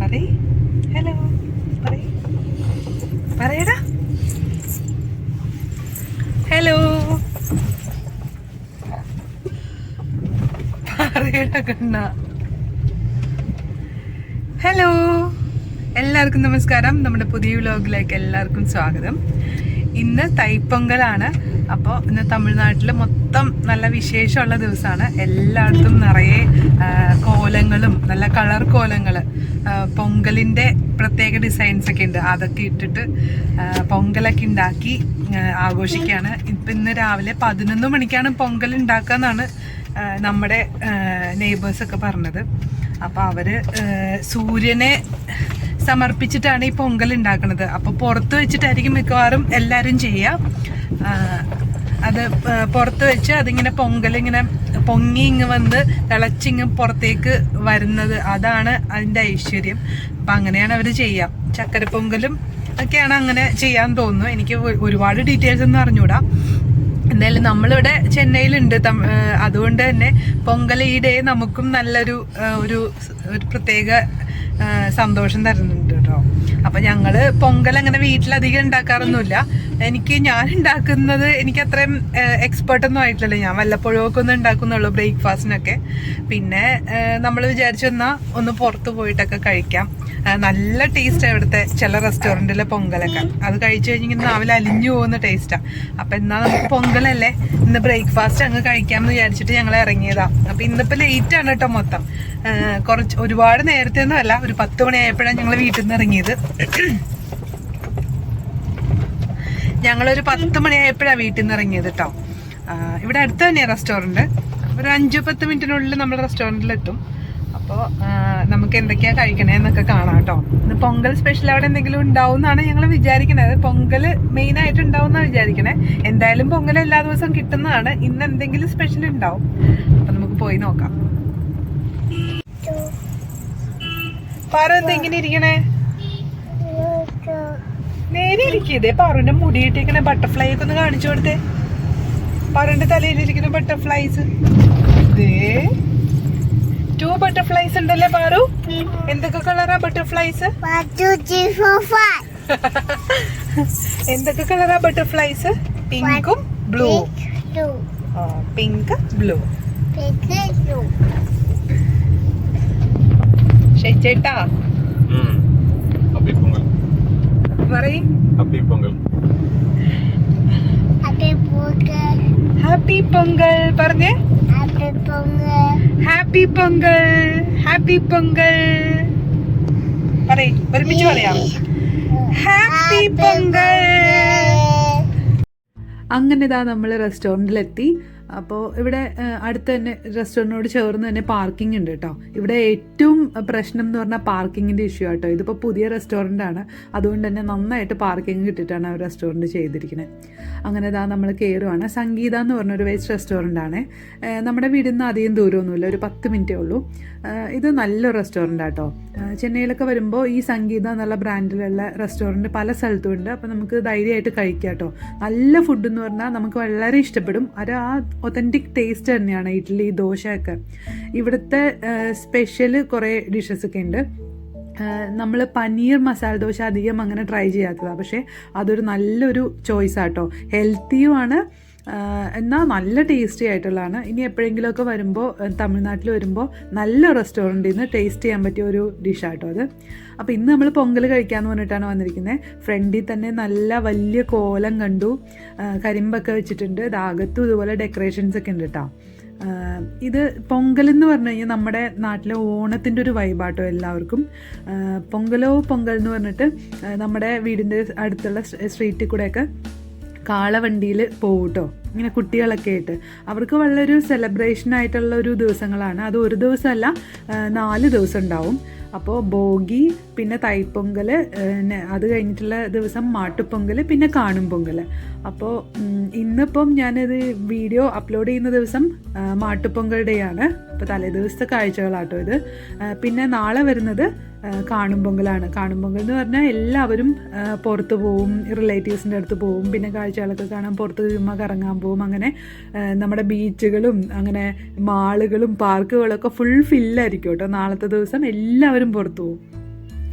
പറയ്. ഹലോ പറയ്. പറയടാ. ഹലോ കണ്ണ. ഹലോ എല്ലാവർക്കും നമസ്കാരം. നമ്മുടെ പുതിയ വ്ലോഗിലേക്ക് എല്ലാവർക്കും സ്വാഗതം. ഇന്ന് തൈപ്പൊങ്കലാണ് അപ്പോൾ ഇന്ന് തമിഴ്നാട്ടിൽ മൊത്തം നല്ല വിശേഷമുള്ള ദിവസമാണ്. എല്ലായിടത്തും നിറയെ കോലങ്ങളും നല്ല കളർ കോലങ്ങൾ പൊങ്കലിന്റെ പ്രത്യേക ഡിസൈൻസ് ഒക്കെ ഉണ്ട്. അതൊക്കെ ഇട്ടിട്ട് പൊങ്കലൊക്കെ ഉണ്ടാക്കി ആഘോഷിക്കുകയാണ്. ഇപ്പം ഇന്ന് രാവിലെ പതിനൊന്ന് മണിക്കാണ് പൊങ്കൽ ഉണ്ടാക്കുക എന്നാണ് നമ്മുടെ നെയ്ബേഴ്സൊക്കെ പറഞ്ഞത്. അപ്പോൾ അവർ സൂര്യനെ സമർപ്പിച്ചിട്ടാണ് ഈ പൊങ്കൽ ഉണ്ടാക്കുന്നത് അപ്പോൾ പുറത്ത് വെച്ചിട്ടായിരിക്കും മിക്കവാറും എല്ലാവരും ചെയ്യുക. അത് പുറത്ത് വെച്ച് അതിങ്ങനെ പൊങ്കൽ ഇങ്ങനെ പൊങ്ങി ഇങ്ങ് വന്ന് തിളച്ചിങ്ങ് പുറത്തേക്ക് വരുന്നത്. അതാണ് അതിന്റെ ഐശ്വര്യം. അപ്പം അങ്ങനെയാണ് അവർ ചെയ്യാം. ചക്കര പൊങ്കലും ഒക്കെയാണ് അങ്ങനെ ചെയ്യാൻ തോന്നുന്നു. എനിക്ക് ഒരുപാട് ഡീറ്റെയിൽസ് ഒന്നും അറിഞ്ഞൂടാ. എന്തായാലും നമ്മളിവിടെ ചെന്നൈയിലുണ്ട്. അതുകൊണ്ട് തന്നെ പൊങ്കൽ ഈ ഡേ നമുക്കും നല്ലൊരു ഒരു പ്രത്യേക സന്തോഷം തരുന്നുണ്ട്. അപ്പൊ ഞങ്ങൾ പൊങ്കൽ അങ്ങനെ വീട്ടിലധികം ഉണ്ടാക്കാറൊന്നുമില്ല. എനിക്ക് ഞാൻ ഉണ്ടാക്കുന്നത് എനിക്ക് അത്രയും എക്സ്പേർട്ട് ഒന്നും ആയിട്ടില്ലല്ലോ. ഞാൻ വല്ലപ്പോഴും ഒക്കെ ഒന്ന് ഉണ്ടാക്കുന്നുള്ളൂ ബ്രേക്ക്ഫാസ്റ്റിനൊക്കെ. പിന്നെ നമ്മൾ വിചാരിച്ചു എന്നാ ഒന്ന് പുറത്ത് പോയിട്ടൊക്കെ കഴിക്കാം. നല്ല ടേസ്റ്റ് ഇവിടുത്തെ ചില റെസ്റ്റോറന്റിലെ പൊങ്കലൊക്കെ. അത് കഴിച്ചു കഴിഞ്ഞെങ്കിൽ നാവിൽ അലിഞ്ഞു പോകുന്ന ടേസ്റ്റാണ് അപ്പം എന്നാൽ നമുക്ക് പൊങ്കലല്ലേ? ഇന്ന് ബ്രേക്ക്ഫാസ്റ്റ് അങ്ങ് കഴിക്കാമെന്ന് വിചാരിച്ചിട്ട് ഞങ്ങൾ ഇറങ്ങിയതാണ് അപ്പം ഇന്നിപ്പോൾ ലേറ്റ് ആണ് കേട്ടോ മൊത്തം. കുറച്ച് ഒരുപാട് നേരത്തെ ഒന്നും അല്ല ഒരു പത്ത് മണിയായപ്പോഴാണ് ഞങ്ങൾ വീട്ടിൽ നിന്ന് ഇറങ്ങിയത്. ഞങ്ങളൊരു പത്ത് മണിയായപ്പോഴാണ് വീട്ടിൽ നിന്ന് ഇറങ്ങിയത് കേട്ടോ. ഇവിടെ അടുത്ത് തന്നെയാണ് റെസ്റ്റോറന്റ് ഒരു അഞ്ച് പത്ത് മിനിറ്റിനുള്ളിൽ നമ്മൾ റെസ്റ്റോറന്റിലെത്തും അപ്പോൾ നമുക്ക് എന്തൊക്കെയാ കഴിക്കണേന്നൊക്കെ കാണാം കേട്ടോ. ഇന്ന് പൊങ്കൽ സ്പെഷ്യൽ അവിടെ എന്തെങ്കിലും ഉണ്ടാവും എന്നാണ് ഞങ്ങൾ വിചാരിക്കണത് പൊങ്കൽ മെയിൻ ആയിട്ട് ഉണ്ടാവും എന്നാണ് വിചാരിക്കണേ. എന്തായാലും പൊങ്കൽ എല്ലാ ദിവസവും കിട്ടുന്നതാണ്. ഇന്ന് എന്തെങ്കിലും സ്പെഷ്യൽ ഉണ്ടാവും. അപ്പം നമുക്ക് പോയി നോക്കാം. പാറ എന്തെങ്കിലും ഇരിക്കണേ? നേരെ ഇരിക്കേ. പറുവിന്റെ മുടിയിട്ടിരിക്കുന്ന ബട്ടർഫ്ലൈ ഒക്കെ ഒന്ന് കാണിച്ചു കൊടുത്തേ. പറുവിന്റെ തലയിലിരിക്കുന്ന ബട്ടർഫ്ലൈസ് ടു ബട്ടർഫ്ലൈസ് ഉണ്ടല്ലേ പാറു എന്തൊക്കെ കളറാ ബട്ടർഫ്ലൈസ് എന്തൊക്കെ കളറാ ബട്ടർഫ്ലൈസ് പിങ്കും ബ്ലൂ പിങ്ക് ബ്ലൂ ശരി ചേട്ടാ. പറയും. ഹാപ്പി പൊങ്കൽ ഹാപ്പി പൊങ്കൽ പറഞ്ഞേ. ഹാപ്പി പൊങ്കൽ ഹാപ്പി പൊങ്കൽ പറയും ഒരുമിച്ച് പറയാം. ഹാപ്പി പൊങ്കൽ അങ്ങനെ നമ്മൾ റെസ്റ്റോറന്റിലെത്തി അപ്പോൾ ഇവിടെ അടുത്ത് തന്നെ റെസ്റ്റോറന്റിനോട് ചേർന്ന് തന്നെ പാർക്കിംഗ് ഉണ്ട് കേട്ടോ ഇവിടെ ഏറ്റവും പ്രശ്നം എന്ന് പറഞ്ഞാൽ പാർക്കിങ്ങിന്റെ ഇഷ്യൂ ആട്ടോ. ഇതിപ്പോൾ പുതിയ റെസ്റ്റോറന്റ് ആണ്. അതുകൊണ്ട് തന്നെ നന്നായിട്ട് പാർക്കിംഗ് കിട്ടിയിട്ടാണ് ആ റെസ്റ്റോറന്റ് ചെയ്തിരിക്കുന്നത് അങ്ങനെ ഇതാ നമ്മൾ കയറുവാണ് സംഗീത എന്ന് പറഞ്ഞൊരു വെജ് റെസ്റ്റോറന്റ് ആണ് നമ്മുടെ വീടിൽ നിന്ന് അധികം ദൂരമൊന്നുമില്ല. ഒരു പത്ത് മിനിറ്റേ ഉള്ളൂ. ഇത് നല്ലൊരു റെസ്റ്റോറന്റ് ആട്ടോ. ചെന്നൈയിലൊക്കെ വരുമ്പോൾ ഈ സംഗീത എന്നുള്ള ബ്രാൻഡിലുള്ള റെസ്റ്റോറന്റ് പല സ്ഥലത്തും ഉണ്ട്. അപ്പോൾ നമുക്ക് ധൈര്യമായിട്ട് കഴിക്കാം കേട്ടോ നല്ല ഫുഡ് എന്ന് പറഞ്ഞാൽ നമുക്ക് വളരെ ഇഷ്ടപ്പെടും. അത് ആ ഒത്തന്റിക് ടേസ്റ്റ് തന്നെയാണ്. ഇഡ്ഡലി ദോശയൊക്കെ. ഇവിടുത്തെ സ്പെഷ്യൽ കുറേ ഡിഷസ് ഒക്കെ ഉണ്ട്. നമ്മൾ പനീർ മസാല ദോശ അധികം അങ്ങനെ ട്രൈ ചെയ്യാത്തതാണ് പക്ഷേ അതൊരു നല്ലൊരു ചോയ്സ് ആട്ടോ. ഹെൽത്തിയുമാണ് എന്നാൽ നല്ല ടേസ്റ്റി ആയിട്ടുള്ളതാണ്. ഇനി എപ്പോഴെങ്കിലുമൊക്കെ വരുമ്പോൾ തമിഴ്നാട്ടിൽ വരുമ്പോൾ നല്ല റെസ്റ്റോറന്റിൽ നിന്ന് ടേസ്റ്റ് ചെയ്യാൻ പറ്റിയ ഒരു ഡിഷാട്ടോ അത്. അപ്പോൾ ഇന്ന് നമ്മൾ പൊങ്കൽ കഴിക്കാമെന്ന് പറഞ്ഞിട്ടാണ് വന്നിരിക്കുന്നത് ഫ്രണ്ടിൽ തന്നെ നല്ല വലിയ കോലം കണ്ടു. കരിമ്പൊക്കെ വെച്ചിട്ടുണ്ട്. ഇതാകത്തും ഇതുപോലെ ഡെക്കറേഷൻസ് ഒക്കെ ഉണ്ട് കേട്ടോ ഇത് പൊങ്കൽ എന്ന് പറഞ്ഞു കഴിഞ്ഞാൽ നമ്മുടെ നാട്ടിലെ ഓണത്തിന്റെ ഒരു വൈബാട്ടോ എല്ലാവർക്കും. പൊങ്കലോ പൊങ്കൽ എന്ന് പറഞ്ഞിട്ട് നമ്മുടെ വീടിന്റെ അടുത്തുള്ള സ്ട്രീറ്റിൽ കൂടെയൊക്കെ കാളവണ്ടിയിൽ പോകും കേട്ടോ ഇങ്ങനെ കുട്ടികളൊക്കെ ആയിട്ട്. അവർക്ക് വളരെ സെലിബ്രേഷൻ ആയിട്ടുള്ള ഒരു ദിവസങ്ങളാണ്. അത് ഒരു ദിവസമല്ല നാല് ദിവസം ഉണ്ടാവും. അപ്പോൾ ഭോഗി പിന്നെ തൈപ്പൊങ്കൽ അത് കഴിഞ്ഞിട്ടുള്ള ദിവസം മാട്ടുപ്പൊങ്കൽ പിന്നെ കാണും പൊങ്കൽ അപ്പോൾ ഇന്നിപ്പം ഞാനിത് വീഡിയോ അപ്ലോഡ് ചെയ്യുന്ന ദിവസം മാട്ടുപ്പൊങ്കൽ ഡേ ആണ്. അപ്പോൾ തലേദിവസത്തെ കാഴ്ചകളാട്ടോ ഇത്. പിന്നെ നാളെ വരുന്നത് ആ, കാണുമ്പൊങ്കൽ എന്ന് പറഞ്ഞാൽ എല്ലാവരും പുറത്ത് പോവും റിലേറ്റീവ്സിന്റെ അടുത്ത് പോവും പിന്നെ കാഴ്ചകളൊക്കെ കാണാൻ പുറത്ത് ചുമ്മാ കറങ്ങാൻ പോവും അങ്ങനെ നമ്മുടെ ബീച്ചുകളും അങ്ങനെ മാളുകളും പാർക്കുകളൊക്കെ ഫുൾ ഫില്ലായിരിക്കും കേട്ടോ നാളത്തെ ദിവസം എല്ലാവരും പുറത്ത് പോവും.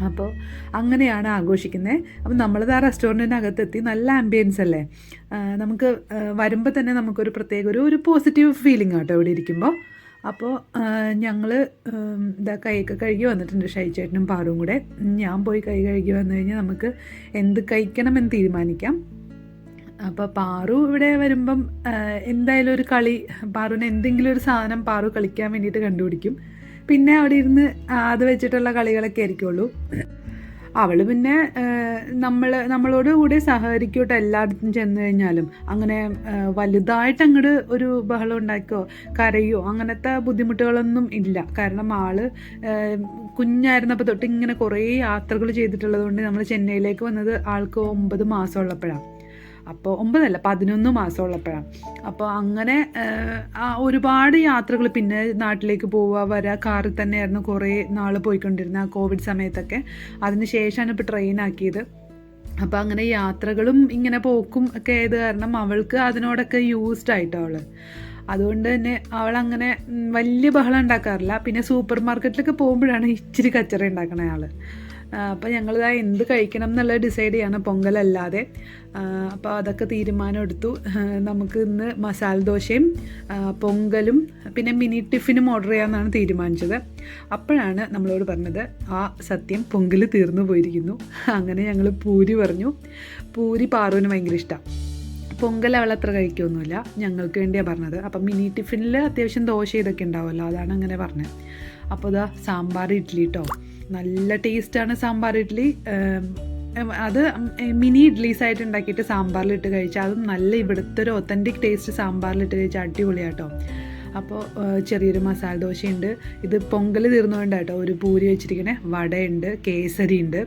അപ്പോൾ അങ്ങനെയാണ് ആഘോഷിക്കുന്നത് അപ്പം നമ്മളത് ആ റെസ്റ്റോറന്റിനകത്തെത്തി നല്ല ആംബിയൻസ് അല്ലേ? നമുക്ക് വരുമ്പോൾ തന്നെ നമുക്കൊരു പ്രത്യേക ഒരു ഒരു പോസിറ്റീവ് ഫീലിംഗ് ആട്ടോ ഇവിടെ ഇരിക്കുമ്പോൾ അപ്പോൾ ഞങ്ങൾ ഇതാ കൈയൊക്കെ കഴുകി വന്നിട്ടുണ്ട് ഷൈച്ചേട്ടനും പാറും കൂടെ. ഞാൻ പോയി കൈ കഴുകി വന്നു കഴിഞ്ഞാൽ നമുക്ക് എന്ത് കഴിക്കണമെന്ന് തീരുമാനിക്കാം. അപ്പോൾ പാറു ഇവിടെ വരുമ്പം എന്തായാലും ഒരു കളി പാറുവിന് എന്തെങ്കിലും ഒരു സാധനം പാറു കളിക്കാൻ വേണ്ടിയിട്ട് കണ്ടുപിടിക്കും. പിന്നെ അവിടെ ഇരുന്ന് അത് വെച്ചിട്ടുള്ള കളികളൊക്കെ ആയിരിക്കുള്ളൂ. അവൾ പിന്നെ നമ്മൾ നമ്മളോട് കൂടെ സഹകരിക്കോട്ടെ എല്ലായിടത്തും ചെന്ന് കഴിഞ്ഞാലും അങ്ങനെ വലുതായിട്ട് അങ്ങോട്ട് ഒരു ബഹളം ഉണ്ടാക്കോ കരയോ അങ്ങനത്തെ ബുദ്ധിമുട്ടുകളൊന്നും ഇല്ല. കാരണം ആൾ കുഞ്ഞായിരുന്നപ്പോൾ തൊട്ട് ഇങ്ങനെ കുറേ യാത്രകൾ ചെയ്തിട്ടുള്ളത് കൊണ്ട് നമ്മൾ ചെന്നൈയിലേക്ക് വന്നത് ആൾക്ക് ഒമ്പത് മാസം ഉള്ളപ്പോഴാണ് അപ്പോൾ ഒമ്പതല്ല പതിനൊന്ന് മാസമുള്ളപ്പോഴാണ് അപ്പോൾ അങ്ങനെ ഒരുപാട് യാത്രകൾ പിന്നെ നാട്ടിലേക്ക് പോവുക വരിക കാറിൽ തന്നെയായിരുന്നു കുറേ നാൾ പോയിക്കൊണ്ടിരുന്നത് ആ കോവിഡ് സമയത്തൊക്കെ. അതിന് ശേഷമാണ് ഇപ്പോൾ ട്രെയിൻ ആക്കിയത്. അപ്പോൾ അങ്ങനെ യാത്രകളും ഇങ്ങനെ പോക്കും ഒക്കെ ആയത് കാരണം അവൾക്ക് അതിനോടൊക്കെ യൂസ്ഡ് ആയിട്ടോ അവൾ അതുകൊണ്ട് തന്നെ അവൾ അങ്ങനെ വലിയ ബഹളം ഉണ്ടാക്കാറില്ല. പിന്നെ സൂപ്പർ മാർക്കറ്റിലൊക്കെ പോകുമ്പോഴാണ് ഇച്ചിരി കച്ചറ ഉണ്ടാക്കണ ആൾ. അപ്പോൾ ഞങ്ങളിതാ എന്ത് കഴിക്കണം എന്നുള്ളത് ഡിസൈഡ് ചെയ്യണം പൊങ്കലല്ലാതെ. അപ്പോൾ അതൊക്കെ തീരുമാനം എടുത്തു. നമുക്ക് ഇന്ന് മസാല ദോശയും പൊങ്കലും പിന്നെ മിനി ടിഫിനും ഓർഡർ ചെയ്യാമെന്നാണ് തീരുമാനിച്ചത്. അപ്പോഴാണ് നമ്മളോട് പറഞ്ഞത് ആ സത്യം പൊങ്കൽ തീർന്നു പോയിരിക്കുന്നു. അങ്ങനെ ഞങ്ങൾ പൂരി പറഞ്ഞു. പൂരി പാറുവിന് ഭയങ്കര ഇഷ്ടമാണ് പൊങ്കൽ അവൾ അത്ര കഴിക്കൊന്നുമില്ല. ഞങ്ങൾക്ക് വേണ്ടിയാണ് പറഞ്ഞത്. അപ്പം മിനി ടിഫിനിൽ അത്യാവശ്യം ദോശ ഇതൊക്കെ ഉണ്ടാവുമല്ലോ അതാണ് അങ്ങനെ പറഞ്ഞത്. അപ്പോൾ ഇതാ സാമ്പാർ ഇഡ്ഡലി കേട്ടോ നല്ല ടേസ്റ്റാണ് സാമ്പാർ ഇഡ്ഡലി അത് മിനി ഇഡ്ലീസ് ആയിട്ട് ഉണ്ടാക്കിയിട്ട് സാമ്പാറിലിട്ട് കഴിച്ചാൽ അതും നല്ല ഇവിടുത്തെ ഒരു ഒത്തന്റിക് ടേസ്റ്റ് സാമ്പാറിലിട്ട് കഴിച്ചാൽ അടിപൊളിയാട്ടോ. അപ്പോൾ ചെറിയൊരു മസാല ദോശയുണ്ട്. ഇത് പൊങ്കൽ തീർന്നുകൊണ്ട് കേട്ടോ ഒരു പൂരി വെച്ചിരിക്കണേ. വടയുണ്ട് കേസരി ഉണ്ട്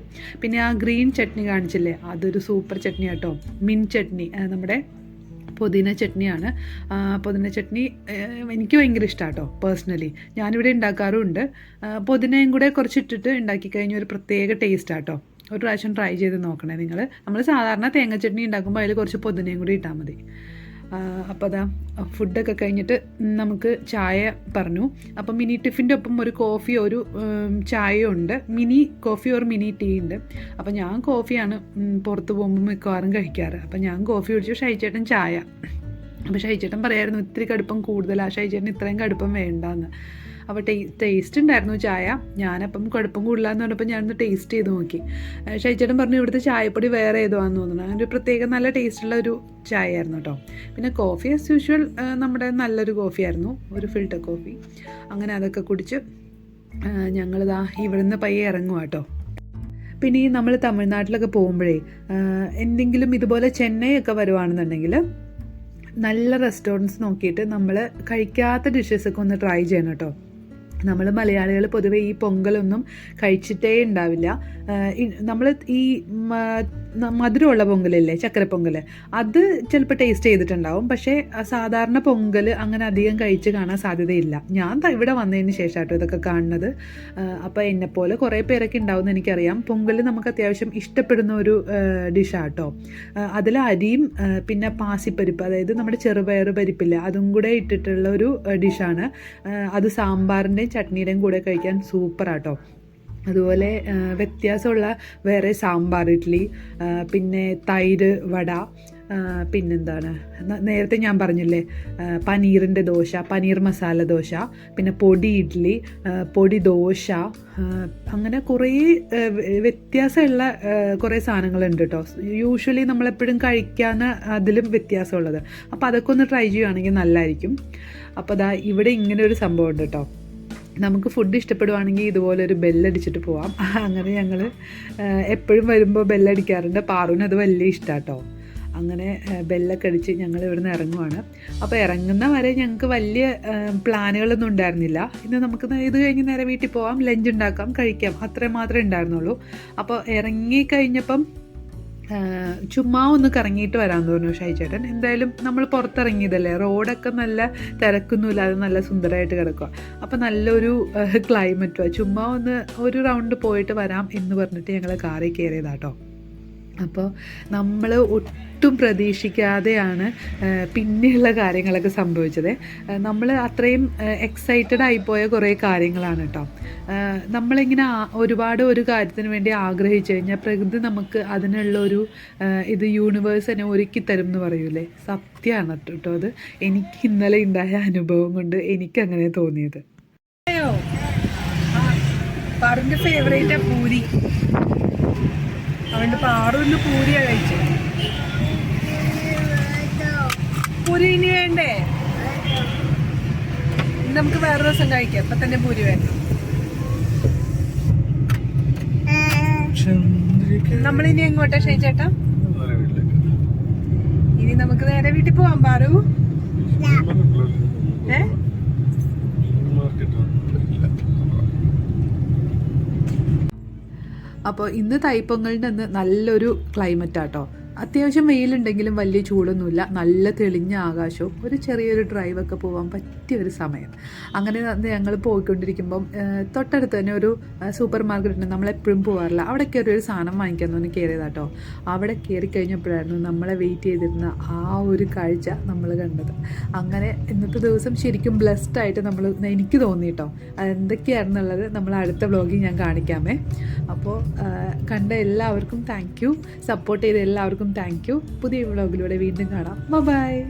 പിന്നെ ആ ഗ്രീൻ ചട്നി കാണിച്ചില്ലേ? അതൊരു സൂപ്പർ ചട്നി കേട്ടോ മിൻ ചട്നി നമ്മുടെ പുതിന ചട്നിയാണ്. പുതിന ചട്നി എനിക്ക് ഭയങ്കര ഇഷ്ടമാണ് കേട്ടോ പേഴ്സണലി ഞാനിവിടെ ഉണ്ടാക്കാറുമുണ്ട് പുതിനയും കൂടെ കുറച്ച് ഇട്ടിട്ട് ഉണ്ടാക്കി കഴിഞ്ഞ ഒരു പ്രത്യേക ടേസ്റ്റ് ആട്ടോ. ഒരു പ്രാവശ്യം ട്രൈ ചെയ്ത് നോക്കണേ നിങ്ങൾ നമ്മൾ സാധാരണ തേങ്ങ ചട്നി ഉണ്ടാക്കുമ്പോൾ അതിൽ കുറച്ച് പുതിനയും കൂടി ഇട്ടാൽ മതി. അപ്പോൾ അതാ ഫുഡൊക്കെ കഴിഞ്ഞിട്ട് നമുക്ക് ചായ പറഞ്ഞു. അപ്പം മിനി ടിഫിന്റെ ഒപ്പം ഒരു കോഫി ഒരു ചായയോ ഉണ്ട്. മിനി കോഫി ഒരു മിനി ടീ ഉണ്ട്. അപ്പം ഞാൻ കോഫിയാണ് പുറത്ത് പോകുമ്പോൾ മിക്കവാറും കഴിക്കാറ്. അപ്പം ഞാൻ കോഫി കുടിച്ചു ഷൈച്ചേട്ടൻ ചായ. അപ്പോൾ ഷൈച്ചേട്ടൻ പറയായിരുന്നു ഇത്തിരി കടുപ്പം കൂടുതലാണ് ഷൈച്ചേട്ടൻ ഇത്രയും കടുപ്പം വേണ്ടാന്ന്. അപ്പോൾ ടേസ്റ്റ് ഉണ്ടായിരുന്നു ചായ. ഞാനപ്പം കുഴപ്പം കൂടുതലാന്ന് പറഞ്ഞപ്പോൾ ഞാനൊന്ന് ടേസ്റ്റ് ചെയ്ത് നോക്കി. ഷൈച്ചേട്ടൻ പറഞ്ഞു ഇവിടുത്തെ ചായപ്പൊടി വേറെ ഏതോ ആണെന്ന് തോന്നുന്നു. അങ്ങനെ ഒരു പ്രത്യേക നല്ല ടേസ്റ്റുള്ള ഒരു ചായ ആയിരുന്നു കേട്ടോ. പിന്നെ കോഫി ആസ് യൂഷ്വൽ നമ്മുടെ നല്ലൊരു കോഫി ആയിരുന്നു. ഒരു ഫിൽട്ടർ കോഫി അങ്ങനെ അതൊക്കെ കുടിച്ച് ഞങ്ങളിതാ ഇവിടുന്ന് പയ്യെ ഇറങ്ങുക കേട്ടോ. പിന്നെ ഈ നമ്മൾ തമിഴ്നാട്ടിലൊക്കെ പോകുമ്പോഴേ എന്തെങ്കിലും ഇതുപോലെ ചെന്നൈ ഒക്കെ വരുവാണെന്നുണ്ടെങ്കിൽ നല്ല റെസ്റ്റോറന്റ്സ് നോക്കിയിട്ട് നമ്മൾ കഴിക്കാത്ത ഡിഷസ് ഒക്കെ ഒന്ന് ട്രൈ ചെയ്യണം കേട്ടോ. നമ്മൾ മലയാളികൾ പൊതുവെ ഈ പൊങ്കലൊന്നും കഴിച്ചിട്ടേ ഉണ്ടാവില്ല. നമ്മൾ ഈ മധുരമുള്ള പൊങ്കലല്ലേ ചക്കര പൊങ്കൽ അത് ചിലപ്പോൾ ടേസ്റ്റ് ചെയ്തിട്ടുണ്ടാവും. പക്ഷേ സാധാരണ പൊങ്കൽ അങ്ങനെ അധികം കഴിച്ച് കാണാൻ സാധ്യതയില്ല. ഞാൻ ഇവിടെ വന്നതിന് ശേഷം കേട്ടോ ഇതൊക്കെ കാണുന്നത്. അപ്പോൾ എന്നെപ്പോലെ കുറേ പേരൊക്കെ ഉണ്ടാവുമെന്ന് എനിക്കറിയാം. പൊങ്കൽ നമുക്ക് അത്യാവശ്യം ഇഷ്ടപ്പെടുന്ന ഒരു ഡിഷാട്ടോ. അതിൽ അരിയും പിന്നെ പാസിപ്പരിപ്പ് അതായത് നമ്മുടെ ചെറുപയർ പരിപ്പില്ല അതും കൂടെ ഇട്ടിട്ടുള്ള ഒരു ഡിഷാണ്. അത് സാമ്പാറിന്റെയും ചട്നിയുടെയും കൂടെ കഴിക്കാൻ സൂപ്പറാട്ടോ. അതുപോലെ വ്യത്യാസമുള്ള വേറെ സാമ്പാർ ഇഡ്ഡലി പിന്നെ തൈര് വട പിന്നെന്താണ്? നേരത്തെ ഞാൻ പറഞ്ഞില്ലേ പനീറിന്റെ ദോശ പനീർ മസാല ദോശ പിന്നെ പൊടി ഇഡ്ഡലി പൊടി ദോശ അങ്ങനെ കുറേ വ്യത്യാസമുള്ള കുറേ സാധനങ്ങളുണ്ട് കേട്ടോ യൂഷ്വലി നമ്മളെപ്പോഴും കഴിക്കാൻ അതിലും വ്യത്യാസമുള്ളത്. അപ്പോൾ അതൊക്കെ ഒന്ന് ട്രൈ ചെയ്യുകയാണെങ്കിൽ നല്ലതായിരിക്കും അപ്പോൾ അതാ ഇവിടെ ഇങ്ങനെ ഒരു സംഭവം ഉണ്ട് കേട്ടോ നമുക്ക് ഫുഡ് ഇഷ്ടപ്പെടുവാണെങ്കിൽ ഇതുപോലെ ഒരു ബെല്ലടിച്ചിട്ട് പോവാം. അങ്ങനെ ഞങ്ങൾ എപ്പോഴും വരുമ്പോൾ ബെല്ലടിക്കാറുണ്ട് പാറുവിന് അത് വലിയ ഇഷ്ടമാട്ടോ അങ്ങനെ ബെല്ലൊക്കെ അടിച്ച് ഞങ്ങൾ ഇവിടുന്ന് ഇറങ്ങുവാണ്. അപ്പോൾ ഇറങ്ങുന്ന വരെ ഞങ്ങൾക്ക് വലിയ പ്ലാനുകളൊന്നും ഉണ്ടായിരുന്നില്ല. ഇന്ന് നമുക്ക് ഇത് കഴിഞ്ഞ് നേരെ വീട്ടിൽ പോവാം ലഞ്ച് ഉണ്ടാക്കാം കഴിക്കാം. അത്രയും മാത്രമേ ഉണ്ടായിരുന്നുള്ളൂ. അപ്പോൾ ഇറങ്ങി കഴിഞ്ഞപ്പം ചുമ്മാ ഒന്ന് കറങ്ങിയിട്ട് വരാൻ തോന്നുന്നു ഷൈ ചേട്ടൻ എന്തായാലും നമ്മൾ പുറത്തിറങ്ങിയതല്ലേ? റോഡൊക്കെ നല്ല തിരക്കൊന്നുമില്ലാതെ നല്ല സുന്ദരമായിട്ട് കിടക്കുക അപ്പോൾ നല്ലൊരു ക്ലൈമറ്റുമാണ് ചുമ്മാ ഒന്ന് ഒരു റൗണ്ട് പോയിട്ട് വരാം എന്ന് പറഞ്ഞിട്ട് ഞങ്ങൾ കാറിൽ കയറിയതാട്ടോ അപ്പോൾ നമ്മൾ ഒട്ടും പ്രതീക്ഷിക്കാതെയാണ് ആ, പിന്നെയുള്ള കാര്യങ്ങളൊക്കെ സംഭവിച്ചത്. നമ്മൾ അത്രയും എക്സൈറ്റഡ് ആയിപ്പോയ കുറേ കാര്യങ്ങളാണ് കേട്ടോ നമ്മളിങ്ങനെ ഒരുപാട് ഒരു കാര്യത്തിന് വേണ്ടി ആഗ്രഹിച്ചു കഴിഞ്ഞാൽ പ്രകൃതി നമുക്ക് അതിനുള്ള ഒരു ഇത് യൂണിവേഴ്സ് തന്നെ ഒരുക്കി തരും എന്ന് പറയൂലേ? സത്യമാണ് കേട്ടോ അത്. എനിക്ക് ഇന്നലെ ഉണ്ടായ അനുഭവം കൊണ്ട് എനിക്ക് എനിക്കങ്ങനെ തോന്നിയത്. പാറിന്റെ ഫേവറേറ്റ് പൂരി. അതുകൊണ്ട് പാറു ഇന്ന് പൂരിയാ കഴിച്ചു. പൂരി ഇനി വേണ്ടേ? നമുക്ക് വേറെ ദിവസം കഴിക്കാം. ഇപ്പൊ തന്നെ പൂരി വേണം നമ്മളിനി എങ്ങോട്ടാ ഷൈചേട്ടാ ഇനി നമുക്ക് നേരെ വീട്ടിൽ പോവാൻ പാറു. ഏ? അപ്പോൾ ഇന്ന് തൈപ്പൊങ്കലിന്റെ അന്ന് നല്ലൊരു ക്ലൈമറ്റ് ആട്ടോ. അത്യാവശ്യം വെയിലുണ്ടെങ്കിലും വലിയ ചൂടൊന്നുമില്ല. നല്ല തെളിഞ്ഞ ആകാശവും ഒരു ചെറിയൊരു ഡ്രൈവൊക്കെ പോകാൻ പറ്റിയ ഒരു സമയം. അങ്ങനെ ഞങ്ങൾ പോയിക്കൊണ്ടിരിക്കുമ്പം തൊട്ടടുത്ത് തന്നെ ഒരു സൂപ്പർ മാർക്കറ്റ് ഉണ്ട് നമ്മളെപ്പോഴും പോകാറില്ല അവിടെ കയറി ഒരു സാധനം വാങ്ങിക്കാൻ തോന്നി കയറിയതാട്ടോ അവിടെ കയറി കഴിഞ്ഞപ്പോഴായിരുന്നു നമ്മളെ വെയിറ്റ് ചെയ്തിരുന്ന ആ ഒരു കാഴ്ച നമ്മൾ കണ്ടത്. അങ്ങനെ ഇന്നത്തെ ദിവസം ശരിക്കും ബ്ലെസ്ഡ് ആയിട്ട് നമ്മൾ എനിക്ക് തോന്നി കേട്ടോ നമ്മൾ അടുത്ത വ്ളോഗിൽ ഞാൻ കാണിക്കാമേ. അപ്പോൾ കണ്ട എല്ലാവർക്കും താങ്ക് യു സപ്പോർട്ട് ചെയ്ത എല്ലാവർക്കും താങ്ക് യു. പുതിയ വ്ളോഗിലൂടെ വീണ്ടും കാണാം. ബൈ